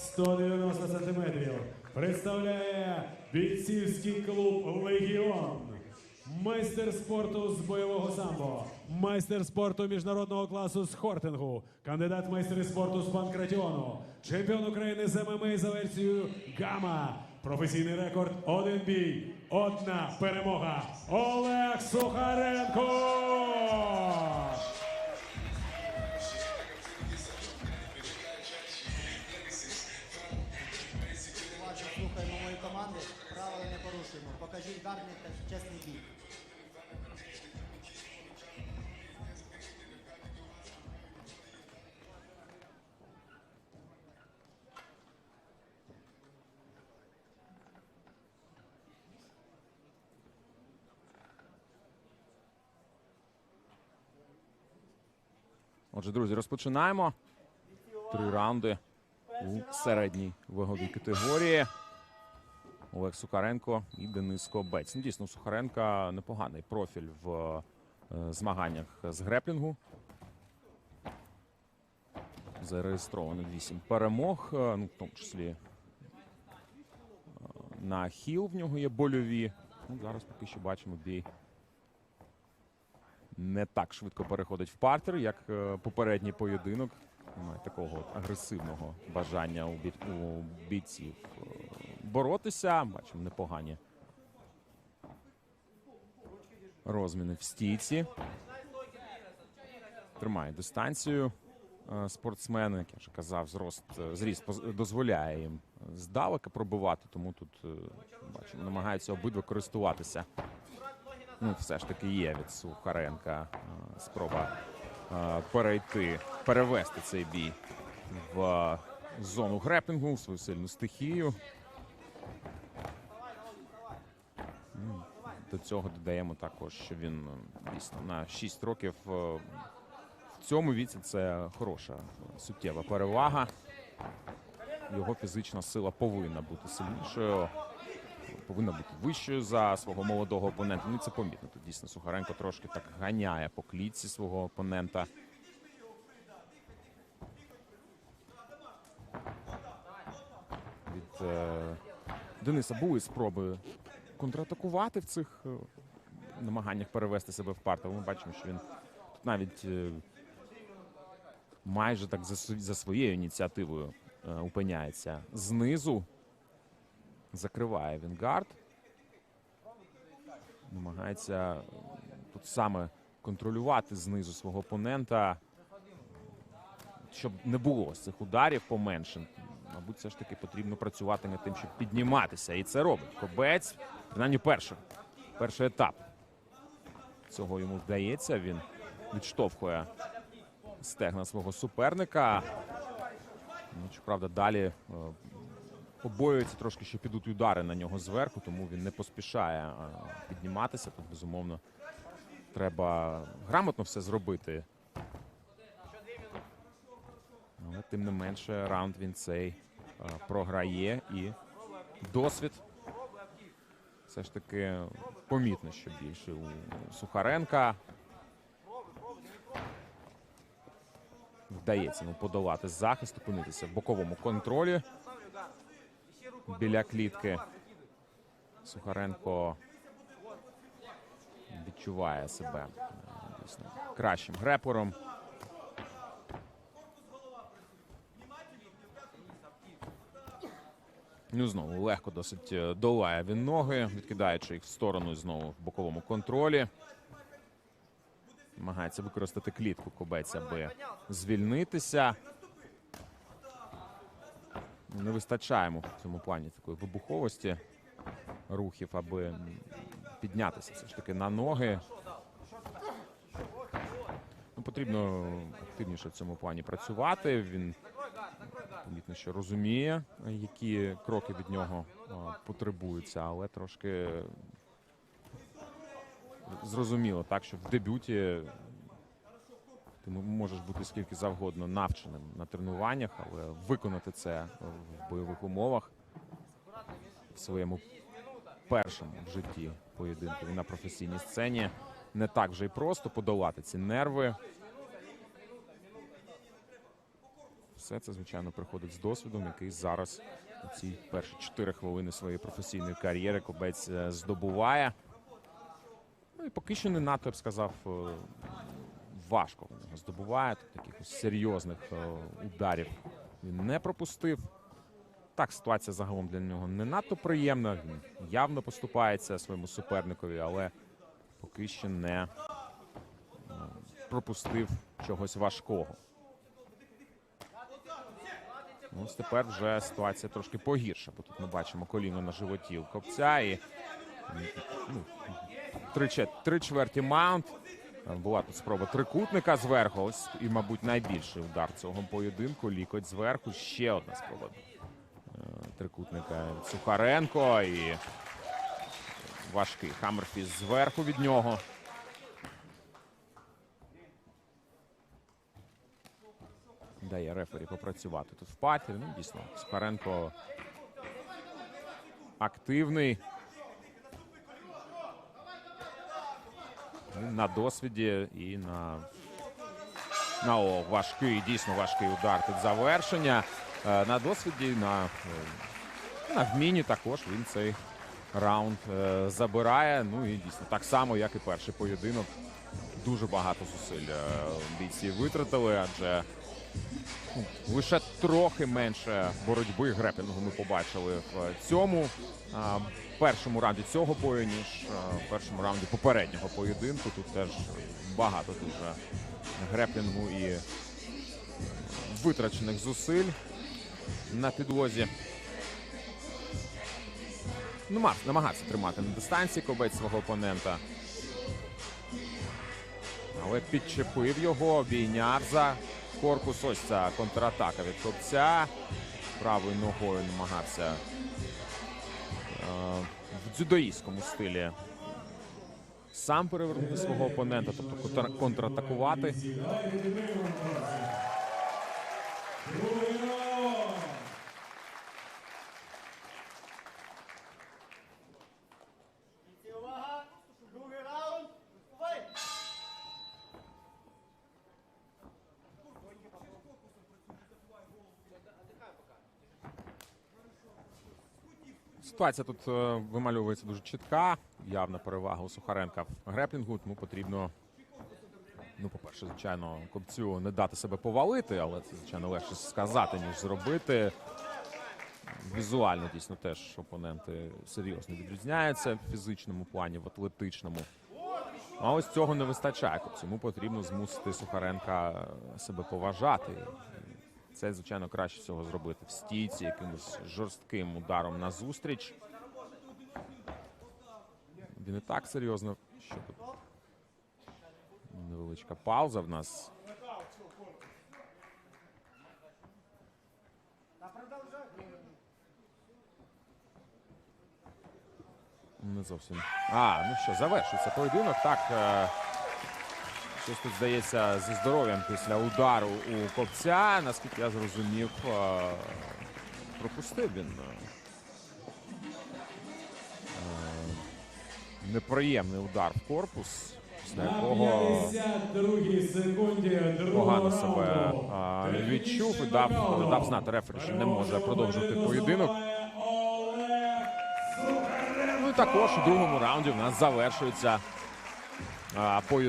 190 сантиметрів. Представляє бійцівський клуб Легіон. Майстер спорту з бойового самбо, майстер спорту міжнародного класу з хортингу, кандидат в майстри спорту з панкратіону, чемпіон України з ММА за версією Гама. Професійний рекорд один бій, одна перемога. Олег Сухаренко. Команди, правила не порушуємо. Покажіть гарний та чесний бій. Отже, друзі, розпочинаємо. Три раунди у середній ваговій категорії. Олег Сухаренко і Денис Кобець. Ну, дійсно, Сухаренка непоганий профіль в е, змаганнях з греплінгу. Зареєстровано 8 перемог, е, ну, в тому числі е, на хіл в нього є больові. Ну, зараз поки що бачимо бій не так швидко переходить в партер, як попередній поєдинок. Немає такого агресивного бажання у, бій, у бійців боротися. Бачимо непогані розміни в стійці. Тримає дистанцію е, спортсмени, як я вже казав, зрост, е, зріст дозволяє їм здалека пробивати, тому тут е, бачимо, намагаються обидва користуватися Ну, все ж таки є від Сухаренка спроба перейти, перевести цей бій в зону греплінгу, в свою сильну стихію. До цього додаємо також, що він дійсно на 6 років е, в цьому віці це хороша суттєва перевага. Його фізична сила повинна бути сильнішою повинна бути вищою за свого молодого опонента. Ну і це помітно. Тут дійсно Сухаренко трошки так ганяє по клітці свого опонента. Від е, Дениса були спроби контратакувати в цих е, намаганнях перевести себе в партер. Ми бачимо, що він тут навіть е, майже так за, св- за своєю ініціативою е, опиняється знизу. Закриває він гард. Намагається тут саме контролювати знизу свого опонента, щоб не було цих ударів поменше. Мабуть, все ж таки потрібно працювати над тим, щоб підніматися. І це робить. Кобець, принаймні перший, перший етап. Цього йому вдається. Він відштовхує стегна свого суперника. Ну, щоправда, далі е, побоюється трошки, що підуть удари на нього зверху, тому він не поспішає е, підніматися. Тут, безумовно, треба грамотно все зробити. Але тим не менше, раунд він цей е, програє і досвід. Все ж таки помітно, що більше у Сухаренка. Вдається йому подолати захист, опинитися в боковому контролі біля клітки. Сухаренко відчуває себе е, дійсно кращим греплером. Ну, знову легко досить е, долає він ноги, відкидаючи їх в сторону знову в боковому контролі. Намагається використати клітку кобець, аби звільнитися. Не вистачає в цьому плані такої вибуховості рухів, аби піднятися все ж таки на ноги. Ну, потрібно активніше в цьому плані працювати. Він помітно, що розуміє, які кроки від нього потребуються, але трошки зрозуміло, так що в дебюті ти можеш бути скільки завгодно навченим на тренуваннях, але виконати це в бойових умовах в своєму першому в житті поєдинку на професійній сцені не так вже й просто подолати ці нерви. Все це, звичайно, приходить з досвідом, який зараз у ці перші 4 хвилини своєї професійної кар'єри Кобець е, здобуває. Ну і поки що не надто, я б сказав, е, важко нього здобуває. Тут якихось серйозних е, ударів він не пропустив. Так, ситуація загалом для нього не надто приємна. Він явно поступається своєму суперникові, але поки що не пропустив чогось важкого. Ну, Ось тепер вже ситуація трошки погірша, бо тут ми бачимо коліно на животі у копця і ну, три, три чверті маунт. Е, Була тут спроба трикутника зверху. Ось і, мабуть, найбільший удар цього поєдинку. Лікоть зверху. Ще одна спроба е, трикутника Сухаренко і важкий Хаммерфіс зверху від нього. Дає рефері попрацювати тут в патері. Ну, дійсно, Сухаренко активний. Ну, На досвіді і на, на о, важкий, дійсно важкий удар тут завершення. Е, На досвіді, на, е, на вмінні також він цей раунд е, забирає. Ну і дійсно так само, як і перший поєдинок. Дуже багато зусиль е, бійці витратили, адже ну, лише трохи менше боротьби греплінгу ми побачили в цьому першому раунді цього бою, ніж в першому раунді попереднього поєдинку. Тут теж багато дуже греплінгу і витрачених зусиль на підлозі. Намагався, намагався тримати на дистанції кобець свого опонента. Але підчепив його, обійняв за корпус. Ось ця контратака від копця. Правою ногою намагався е, в дзюдоїстському стилі сам перевернути свого опонента, тобто контр- контратакувати. Ситуація тут е, вимальовується дуже чітка. Явна перевага у Сухаренка в греплінгу, тому потрібно. Ну, по-перше, звичайно, копцю не дати себе повалити, але це, звичайно, легше сказати, ніж зробити. Візуально дійсно теж опоненти серйозно відрізняються в фізичному плані, в атлетичному. А ось цього не вистачає. Йому потрібно змусити Сухаренка себе поважати. Це, звичайно, краще всього зробити в стійці, якимось жорстким ударом на зустріч. Він і так серйозно. Що тут? Невеличка пауза в нас. Не зовсім. А, ну що, завершується поєдинок. Так. Щось тут здається зі здоров'ям після удару у копця. Наскільки я зрозумів, е, пропустив він. е, Неприємний удар в корпус, після якого 52 секунді другого погано себе е, відчув і дав, дав знати рефері, що не може продовжувати поєдинок. Ну і також у другому раунді в нас завершується е, поєдинок.